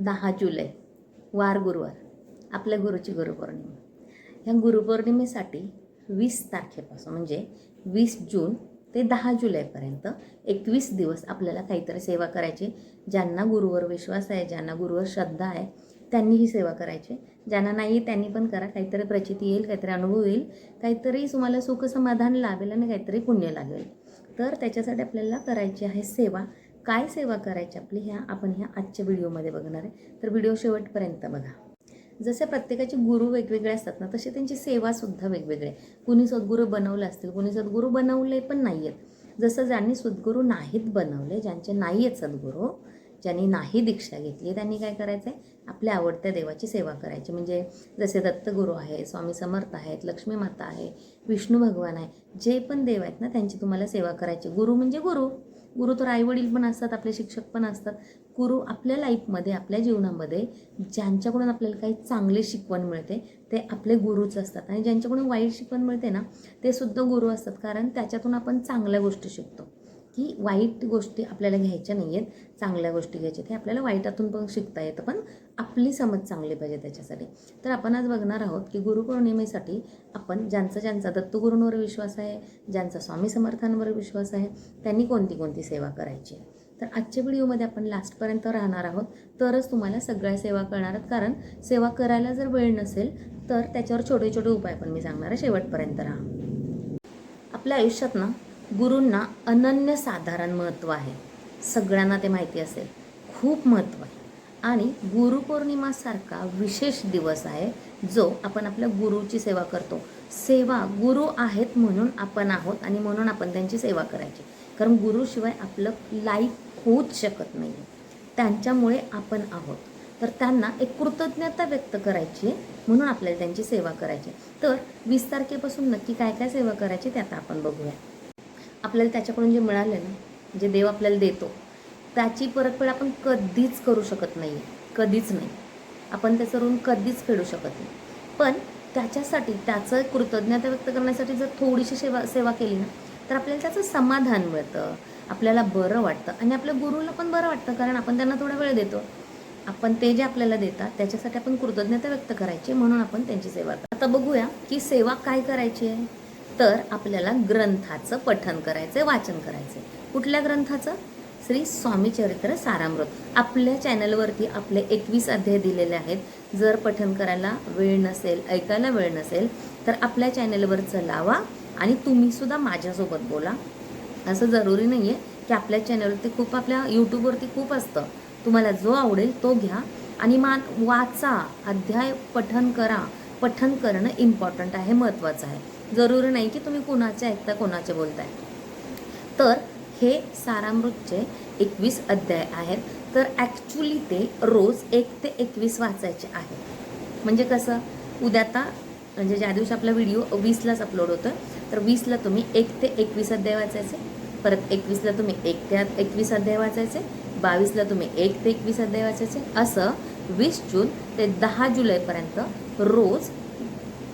दहा जुलै वार गुरुवार आपल्या गुरुची गुरुपौर्णिमा. ह्या गुरुपौर्णिमेसाठी वीस तारखेपासून म्हणजे वीस जून ते दहा जुलैपर्यंत एकवीस दिवस आपल्याला काहीतरी सेवा करायची ज्यांना गुरुवर विश्वास आहे ज्यांना गुरुवर श्रद्धा आहे त्यांनी ही सेवा करायची. ज्यांना नाही त्यांनी पण करा. काहीतरी प्रचिती येईल काहीतरी अनुभव येईल काहीतरी तुम्हाला सुख समाधान लाभेल आणि काहीतरी पुण्य लागेल तर त्याच्यासाठी आपल्याला करायची आहे सेवा काय सेवा करायची आपली ह्या आपण ह्या आजच्या व्हिडिओमध्ये बघणार आहे. तर व्हिडिओ शेवटपर्यंत बघा. जसे प्रत्येकाचे गुरु वेगवेगळे असतात ना तसे त्यांची सेवासुद्धा वेगवेगळे कुणी सद्गुरू बनवले असतील कुणी सद्गुरू बनवले पण नाही आहेत जसं ज्यांनी सद्गुरू नाहीत बनवले ज्यांचे नाही आहेत सद्गुरू ज्यांनी नाही दीक्षा घेतली त्यांनी काय करायचं आहे आपल्या आवडत्या देवाची सेवा करायची. म्हणजे जसे दत्तगुरू आहे स्वामी समर्थ आहेत लक्ष्मी माता आहे विष्णू भगवान आहे जे पण देव आहेत ना त्यांची तुम्हाला सेवा करायची. गुरु म्हणजे गुरु. गुरु तर आईवडील पण असतात आपले शिक्षक पण असतात. गुरु आपल्या लाईफमध्ये आपल्या जीवनामध्ये ज्यांच्याकडून आपल्याला काही चांगले शिकवण मिळते ते आपले गुरुच असतात. आणि ज्यांच्याकडून वाईट शिकवण मिळते ना ते सुद्धा गुरु असतात. कारण त्याच्यातून आपण चांगल्या गोष्टी शिकतो. की वाईट गोष्टी आपल्याला घ्यायच्या नाही आहेत चांगल्या गोष्टी घ्यायच्या ते आपल्याला वाईटातून पण शिकता येतं पण आपली समज चांगली पाहिजे त्याच्यासाठी. तर आपण आज बघणार आहोत की गुरुपौर्णिमेसाठी आपण ज्यांचा ज्यांचा दत्तगुरूंवर विश्वास आहे ज्यांचा स्वामी समर्थांवर विश्वास आहे त्यांनी कोणती कोणती सेवा करायची आहे? तर आजच्या व्हिडिओमध्ये आपण लास्टपर्यंत राहणार आहोत. तरच तुम्हाला सगळ्या सेवा करणार आहेत. कारण सेवा करायला जर वेळ नसेल तर त्याच्यावर छोटे छोटे उपाय पण मी सांगणार आहे. शेवटपर्यंत राहा. आपल्या आयुष्यात ना गुरूंना अनन्यसाधारण महत्त्व आहे. सगळ्यांना ते माहिती असेल. खूप महत्त्व आहे. आणि गुरुपौर्णिमासारखा विशेष दिवस आहे जो आपण आपल्या गुरुची सेवा करतो. सेवा गुरु आहेत म्हणून आपण आहोत आणि म्हणून आपण त्यांची सेवा करायची. कारण गुरुशिवाय आपलं लाईफ होऊच शकत नाही त्यांच्यामुळे आपण आहोत. तर त्यांना एक कृतज्ञता व्यक्त करायची आहे म्हणून आपल्याला त्यांची सेवा करायची. आहे. तर वीस तारखेपासून नक्की काय काय सेवा करायची ते आता आपण बघूया. आपल्याला त्याच्याकडून जे मिळालं ना जे देव आपल्याला देतो त्याची परतफेड आपण कधीच करू शकत नाही कधीच नाही. आपण त्याचं ऋण कधीच फेडू शकत नाही. पण त्याच्यासाठी त्याचं कृतज्ञता व्यक्त करण्यासाठी जर थोडीशी सेवा सेवा केली ना तर आपल्याला त्याचं समाधान मिळतं आपल्याला बरं वाटतं आणि आपल्या गुरुला पण बरं वाटतं कारण आपण त्यांना थोडा वेळ देतो. आपण ते जे आपल्याला देतात त्याच्यासाठी आपण कृतज्ञता व्यक्त करायची म्हणून आपण त्यांची सेवा आता बघूया की सेवा काय करायची आहे. तर आपल्याला ग्रंथाचं पठन करायचं वाचन करायचं कुठल्या ग्रंथाचं? श्री स्वामी चरित्र सारामृत. आपल्या चॅनलवरती आपले एकवीस अध्याय दिलेले आहेत. जर पठन करायला वेळ नसेल ऐकायला वेळ नसेल तर आपल्या चॅनलवरचं लावा आणि तुम्हीसुद्धा माझ्यासोबत बोला. असं जरुरी नाही आहे की आपल्या चॅनलवरती खूप आपल्या यूट्यूबवरती खूप असतं. तुम्हाला जो आवडेल तो घ्या आणि मा वाचा. अध्याय पठन करा. पठन करणं इम्पॉर्टंट आहे महत्त्वाचं आहे. जरुरी नाही की तुम्ही कोणाचे ऐकता कोणाचे बोलताय. तर हे सारामृतचे एकवीस अध्याय आहेत. तर ॲक्च्युली ते रोज एक ते एकवीस वाचायचे आहे. म्हणजे कसं? उद्या आता म्हणजे ज्या दिवशी आपला व्हिडिओ वीसलाच अपलोड होतो तर वीसला तुम्ही एक ते एकवीस अध्याय वाचायचे. परत एकवीसला तुम्ही एक ते एकवीस अध्याय वाचायचे. बावीसला तुम्ही एक ते एकवीस अध्याय वाचायचे. असं वीस जून ते दहा जुलैपर्यंत रोज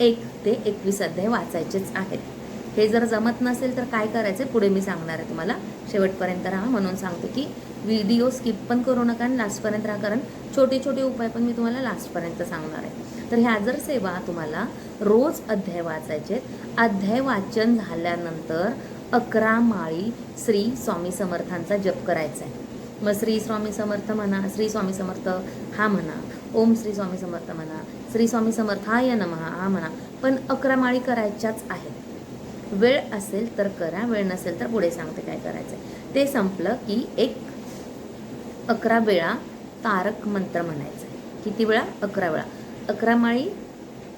एक ते एकवीस अध्याय वाचायचेच आहेत. हे जर जमत नसेल तर काय करायचं पुढे मी सांगणार आहे तुम्हाला. शेवटपर्यंत राहा म्हणून सांगते की व्हिडिओ स्किप पण करू नका आणि लास्टपर्यंत राहा कारण छोटे छोटे उपाय पण मी तुम्हाला लास्टपर्यंत सांगणार आहे. तर ह्या जर सेवा तुम्हाला रोज अध्याय वाचायचे अध्याय वाचन झाल्यानंतर अकरा माळी श्री स्वामी समर्थांचा जप करायचा आहे. मग श्री स्वामी समर्थ म्हणा श्री स्वामी समर्थ हा म्हणा ओम श्री स्वामी समर्थ म्हणा श्री स्वामी समर्थाय नमहा हा म्हणा. पण अकरा माळी करायच्याच आहेत. वेळ असेल तर करा वेळ नसेल तर पुढे सांगते काय करायचं ते संपलं की एक अकरा वेळा तारक मंत्र म्हणायचं आहे किती वेळा? अकरा वेळा. अकरा माळी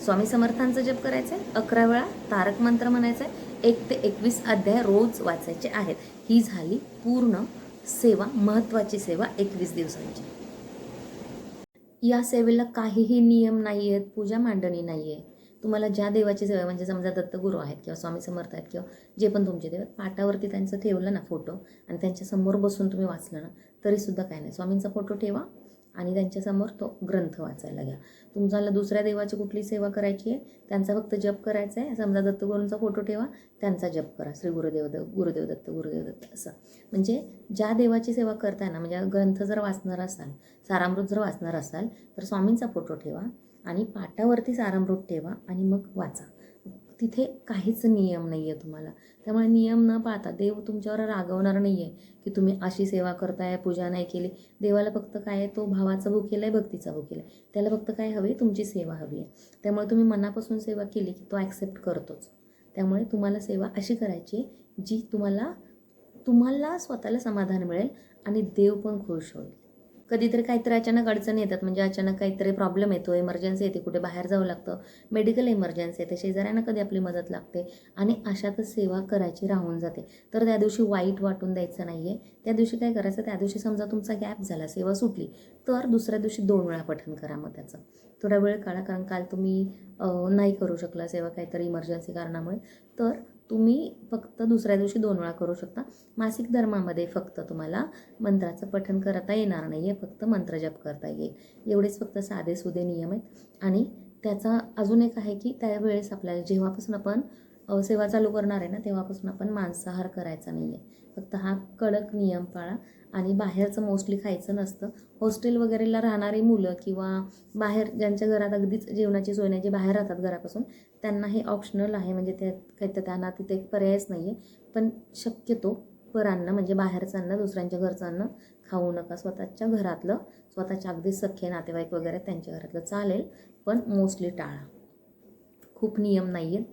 स्वामी समर्थांचं जप करायचं आहे अकरा वेळा तारक मंत्र म्हणायचं आहे एक ते एकवीस अध्याय रोज वाचायचे आहेत. ही झाली पूर्ण सेवा महत्त्वाची सेवा एकवीस दिवसांची. या सेवेला काहीही नियम नाही आहेत पूजा मांडणी नाही आहे तुम्हाला ज्या देवाची सेवा म्हणजे समजा दत्तगुरू आहेत किंवा स्वामी समर्थ आहेत किंवा जे पण तुमचे देव आहेत पाटावरती त्यांचं ठेवलं ना फोटो आणि त्यांच्यासमोर बसून तुम्ही वाचलं ना तरीसुद्धा काय नाही. स्वामींचा फोटो ठेवा. आणि त्यांच्यासमोर तो ग्रंथ वाचायला घ्या तुमच्याला दुसऱ्या देवाची कुठली सेवा करायची आहे? त्यांचा फक्त जप करायचा आहे. समजा दत्तगुरूंचा फोटो ठेवा त्यांचा जप करा. श्री गुरुदेव द गुरुदेव दत्त गुरुदेव दत्त असं. म्हणजे ज्या देवाची सेवा करताना म्हणजे ग्रंथ जर वाचणार असाल सारामृत जर वाचणार असाल तर स्वामींचा फोटो ठेवा आणि पाटावरती सारामृत ठेवा आणि मग वाचा. तिथे काहीच नियम नाही आहे तुम्हाला. त्यामुळे नियम न पाळता देव तुमच्यावर रागवणार नाही आहे की तुम्ही अशी सेवा करताय पूजा नाही केली. देवाला फक्त काय आहे तो भावाचा भूकेला आहे भक्तीचा भूकेला आहे त्याला फक्त काय हवी तुमची सेवा हवी आहे. त्यामुळे तुम्ही मनापासून सेवा केली की तो ॲक्सेप्ट करतोच. त्यामुळे तुम्हाला सेवा अशी करायची आहे जी तुम्हाला तुम्हाला स्वतःला समाधान मिळेल आणि देव पण खुश होईल. कधीतरी काहीतरी अचानक अडचणी येतात. म्हणजे अचानक काहीतरी प्रॉब्लेम येतो इमर्जन्सी येते कुठे बाहेर जावं लागतं. मेडिकल इमर्जन्सी येते. शेजाऱ्यांना कधी आपली मदत लागते? आणि अशातच सेवा करायची राहून जाते. तर त्या दिवशी वाईट वाटून द्यायचं नाही आहे त्या दिवशी काय करायचं? त्या दिवशी समजा तुमचा गॅप झाला सेवा सुटली तर दुसऱ्या दिवशी दोन वेळा पठण करा मग त्याचं. थोडा वेळ काढा कारण काल तुम्ही नाही करू शकला सेवा काहीतरी इमर्जन्सी कारणामुळे. तर तुम्ही फक्त दुसऱ्या दिवशी दोन वेळा करू शकता. मासिक धर्मामध्ये फक्त तुम्हाला मंत्राचं पठन करता येणार नाही आहे फक्त मंत्रजप करता येईल. एवढेच फक्त साधे सुधे नियम आहेत. आणि त्याचा अजून एक आहे की त्यावेळेस आपल्याला जेव्हापासून आपण सेवा चालू करणार आहे ना तेव्हापासून आपण मांसाहार करायचा नाही आहे फक्त हा कडक नियम पाळा. आणि बाहेरचं मोस्टली खायचं नसतं. हॉस्टेल वगैरेला राहणारी मुलं किंवा बाहेर ज्यांच्या घरात अगदीच जेवणाची सोय नाही जे बाहेर राहतात घरापासून त्यांना हे ऑप्शनल आहे. म्हणजे त्या काही तर त्यांना तिथे एक पर्यायच नाही आहे पण शक्यतो परांना म्हणजे बाहेरचं अन्न दुसऱ्यांच्या घरचं अन्न खाऊ नका. स्वतःच्या घरातलं स्वतःच्या अगदी सख्खे नातेवाईक वगैरे त्यांच्या घरातलं चालेल पण मोस्टली टाळा. खूप नियम नाही आहेत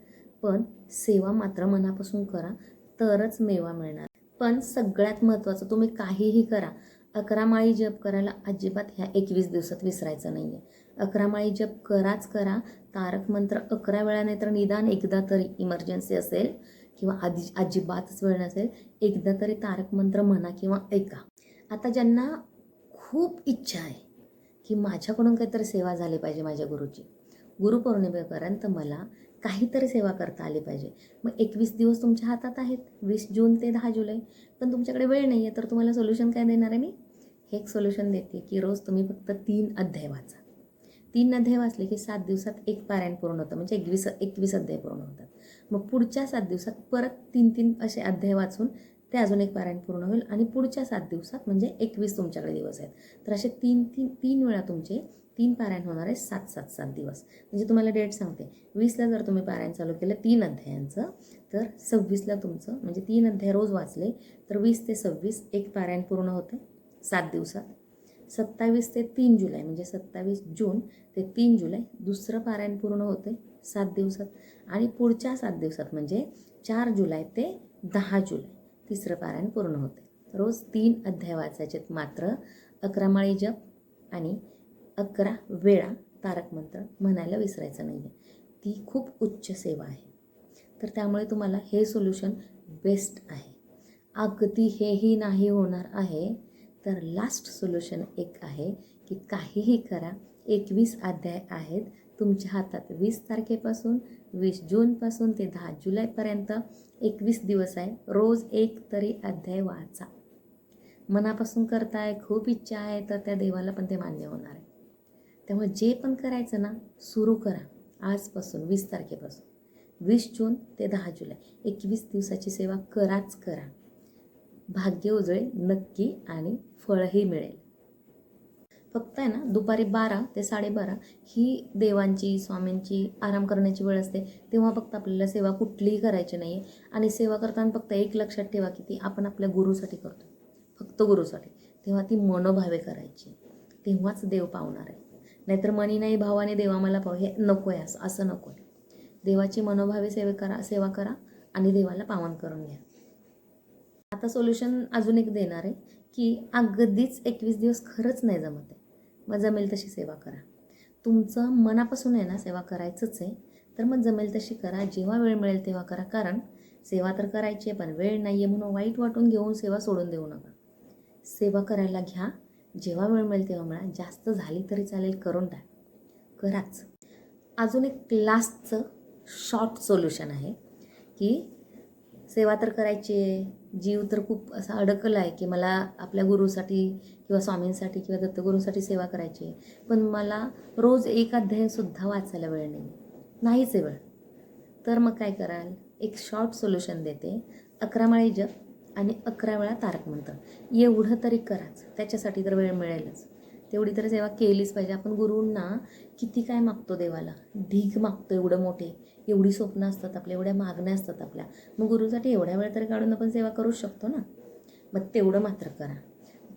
पण सेवा मात्र मनापासून करा तरच मेवा मिळणार. पण सगळ्यात महत्त्वाचं तुम्ही काहीही करा. अकरा माळी जप करायला अजिबात ह्या एकवीस दिवसात विसरायचं नाही आहे अकरा माळी जप कराच करा. तारक मंत्र अकरा वेळा नाही तर निदान एकदा तरी इमर्जन्सी असेल किंवा आधी अजिबातच वेळ नसेल एकदा तरी तारक मंत्र म्हणा किंवा ऐका. आता ज्यांना खूप इच्छा आहे की माझ्याकडून काहीतरी सेवा झाली पाहिजे माझ्या गुरुची. गुरुपौर्णिमेपर्यंत मला काहीतरी सेवा करता आली पाहिजे. मग एकवीस दिवस तुमच्या हातात आहेत. वीस जून ते दहा जुलै. पण तुमच्याकडे वेळ नाही आहे तर तुम्हाला सोल्युशन काय देणार आहे मी? हे एक सोल्युशन देते की रोज तुम्ही फक्त तीन अध्याय वाचा. तीन अध्याय वाचले की सात दिवसात एक पारायण पूर्ण होतं. म्हणजे एकवीस एकवीस अध्याय पूर्ण होतात. मग पुढच्या सात दिवसात परत तीन तीन असे अध्याय वाचून ते अजून एक पारायण पूर्ण होईल. आणि पुढच्या सात दिवसात म्हणजे एकवीस तुमच्याकडे दिवस आहेत. तर असे तीन तीन तीन वेळा तुमचे तीन पारायण होणार आहे सात सात सात दिवस. म्हणजे तुम्हाला डेट सांगते. वीसला जर तुम्ही पारायण चालू केलं तीन अध्यायांचं तर सव्वीसला तुमचं म्हणजे तीन अध्याय रोज वाचले तर वीस ते सव्वीस एक पारायण पूर्ण होते सात दिवसात. सत्तावीस ते तीन जुलै म्हणजे सत्तावीस जून ते तीन जुलै दुसरं पारायण पूर्ण होते सात दिवसात. आणि पुढच्या सात दिवसात म्हणजे चार जुलै ते दहा जुलै तिसरं पारायण पूर्ण होते रोज तीन अध्याय वाचायचेत मात्र अकरा माळी जप आणि अकरा वेळा तारक मंत्र म्हणायला विसरायचं नाही आहे ती खूप उच्च सेवा आहे. तर त्यामुळे तुम्हाला हे सोल्युशन बेस्ट आहे. अगदी हेही नाही होणार आहे. तर लास्ट सोल्युशन एक आहे की काहीही करा. एकवीस अध्याय आहेत. तुमच्या हातात वीस तारखेपासून वीस जूनपासून ते दहा जुलैपर्यंत एकवीस दिवस आहे. रोज एक तरी अध्याय वाचा. मनापासून करताय खूप इच्छा आहे तर त्या देवाला पण ते मान्य होणार आहे. तेव्हा जे पण करायचं ना सुरू करा. आजपासून वीस तारखेपासून. वीस जून ते दहा जुलै. एकवीस दिवसाची सेवा कराच करा. भाग्य उजळेल नक्की आणि फळही मिळेल. फक्त आहे ना दुपारी बारा ते साडेबारा ही देवांची स्वामींची आराम करण्याची वेळ असते. तेव्हा फक्त आपल्याला सेवा कुठलीही करायची नाही आहे आणि सेवा करताना फक्त एक लक्षात ठेवा की ती आपण आपल्या गुरुसाठी करतो फक्त गुरुसाठी. तेव्हा ती मनोभावे करायची. तेव्हाच देव पावणार आहे. नाहीतर मनी नाही भावाने देवा मला पाव. हे नको आहे असं असं नको आहे. देवाची मनोभावे सेवे करा सेवा करा आणि देवाला पावन करून घ्या. आता सोल्युशन अजून एक देणार आहे की अगदीच एकवीस दिवस खरंच नाही जमत आहे. मग जमेल तशी सेवा करा. तुमचं मनापासून आहे ना सेवा करायचंच आहे. तर मग जमेल तशी करा. जेव्हा वेळ मिळेल तेव्हा करा. कारण सेवा तर करायची आहे पण वेळ नाही आहे म्हणून वाईट वाटून घेऊन सेवा सोडून देऊ नका. सेवा करायला घ्या. जेव्हा वेळ मिळेल तेव्हा मिळा जास्त झाली तरी चालेल करून टाक. कराच अजून एक लास्टचं शॉर्ट सोल्युशन आहे की सेवा तर करायची आहे जीव तर खूप असा अडकला आहे की मला आपल्या गुरुसाठी किंवा स्वामींसाठी किंवा दत्तगुरूंसाठी सेवा करायची आहे. पण मला रोज एक अध्यायसुद्धा वाचायला वेळ नाही. नाहीच आहे वेळ. तर मग काय कराल? एक शॉर्ट सोल्युशन देते. अकरा माळी जप. आणि अकरा वेळा तारक मंत्र. एवढं तरी कराच. त्याच्यासाठी तर वेळ मिळेलच. तेवढी तर सेवा केलीच पाहिजे. आपण गुरूंना किती काय मागतो देवाला? ढीग मागतो एवढं मोठे. एवढी स्वप्न असतात आपल्या एवढ्या मागण्या असतात आपल्या. मग गुरुसाठी एवढ्या वेळ तरी काढून आपण सेवा करू शकतो ना? मग तेवढं मात्र करा.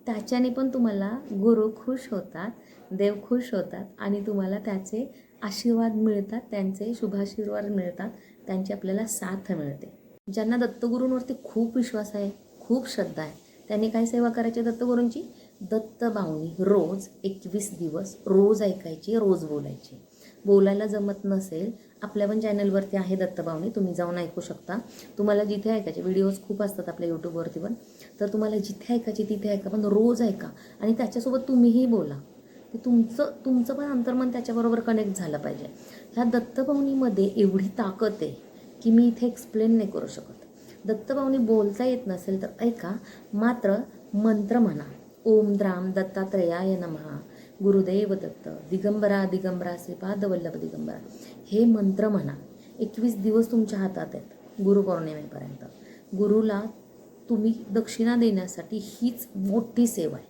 त्याच्याने पण तुम्हाला गुरु खुश होतात देव खुश होतात आणि तुम्हाला त्याचे आशीर्वाद मिळतात त्यांचे शुभाशीर्वाद मिळतात त्यांची आपल्याला साथ मिळते. ज्यांना दत्तगुरूंवरती खूप विश्वास आहे खूप श्रद्धा आहे त्यांनी काय सेवा करायची दत्तगुरूंची? दत्तबावनी रोज एकवीस दिवस रोज ऐकायची रोज बोलायची. बोलायला जमत नसेल आपल्या पण चॅनलवरती आहे दत्तभावनी तुम्ही जाऊन ऐकू शकता. तुम्हाला जिथे ऐकायचे व्हिडिओज खूप असतात आपल्या यूट्यूबवरती पण तर तुम्हाला जिथे ऐकायची तिथे ऐका पण रोज ऐका. आणि त्याच्यासोबत तुम्हीही बोला. ते तुमचं तुमचं पण अंतर्मन त्याच्याबरोबर कनेक्ट झालं पाहिजे. ह्या दत्तभावनीमध्ये एवढी ताकद आहे. की मी इथे एक्सप्लेन नाही करू शकत. दत्तभाऊनी बोलता येत नसेल तर ऐका मात्र मंत्र म्हणा. ओम द्राम दत्तात्रयाय नमहा. गुरुदेव दत्त दिगंबरा दिगंबरा श्रीपाद वल्लभ दिगंबरा. हे मंत्र म्हणा. एकवीस दिवस तुमच्या हातात आहेत गुरुपौर्णिमेपर्यंत गुरुला तुम्ही दक्षिणा देण्यासाठी हीच मोठी सेवा आहे.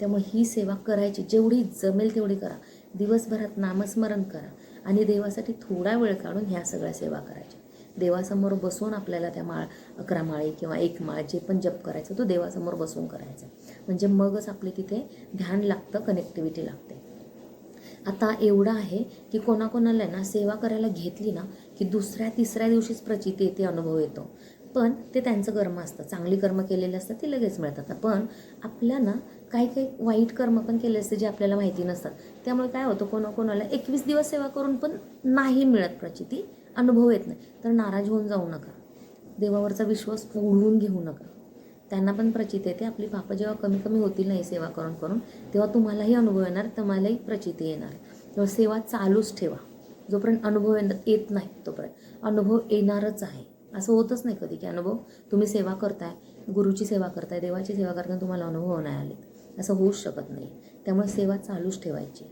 त्यामुळे ही सेवा करायची. जेवढी जमेल तेवढी करा. दिवसभरात नामस्मरण करा. आणि देवासाठी थोडा वेळ काढून ह्या सगळ्या सेवा करायच्या. देवासमोर बसून आपल्याला त्या माळ अकरा माळी किंवा एक माळ जे पण जप करायचं तो देवासमोर बसून करायचा. म्हणजे मगच आपले तिथे ध्यान लागतं कनेक्टिव्हिटी लागते. आता एवढं आहे की कोणाकोणाला ना सेवा करायला घेतली ना की दुसऱ्या तिसऱ्या दिवशीच प्रचिती येते अनुभव येतो. पण ते त्यांचं कर्म असतं. चांगली कर्म केलेले असतात ते लगेच मिळतात. पण आपल्या ना काही काही वाईट कर्म पण केले असते जे आपल्याला माहिती नसतात. त्यामुळे काय होतं कोणाकोणाला एकवीस दिवस सेवा करून पण नाही मिळत प्रचिती. अनुभव येत नाही. तर नाराज होऊन जाऊ नका. देवावरचा विश्वास ओढवून घेऊ नका. त्यांना पण प्रचित येते. आपली पापं जेव्हा कमी कमी होतील नाही सेवा करून करून तेव्हा तुम्हालाही अनुभव येणार तुम्हालाही प्रचिती येणार. तेव्हा सेवा चालूच ठेवा. जोपर्यंत अनुभव येणार येत नाही तोपर्यंत. अनुभव येणारच आहे. असं होतच नाही कधी की अनुभव तुम्ही सेवा करताय गुरुची सेवा करताय देवाची सेवा करताना तुम्हाला अनुभव नाही आले असं होऊच शकत नाही. त्यामुळे सेवा चालूच ठेवायची.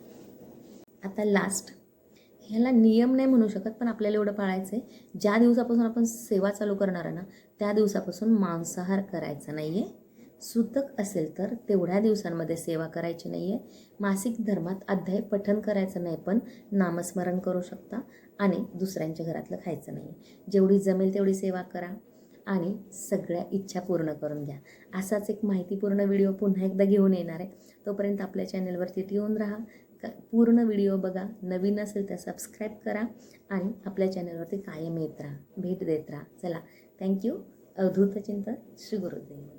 आता लास्ट ह्याला नियम नाही म्हणू शकत पण आपल्याला एवढं पाळायचं आहे ज्या दिवसापासून आपण सेवा चालू करणार आहे ना त्या दिवसापासून मांसाहार करायचा नाही आहे सुतक असेल तर तेवढ्या दिवसांमध्ये सेवा करायची नाही आहे मासिक धर्मात अध्याय पठन करायचं नाही पण नामस्मरण करू शकता आणि दुसऱ्यांच्या घरातलं खायचं नाही जेवढी जमेल तेवढी सेवा करा आणि सगळ्या इच्छा पूर्ण करून घ्या. असाच एक माहितीपूर्ण व्हिडिओ पुन्हा एकदा घेऊन येणार आहे. तोपर्यंत आपल्या चॅनलवरती ठेवून राहा. पूर्ण व्हिडिओ बघा नवीन असेल तर सबस्क्राईब करा आणि आपल्या चॅनलवरती कायम येत राहा भेट देत राहा. चला थँक्यू अवधूत चिंतन श्री गुरुदेव.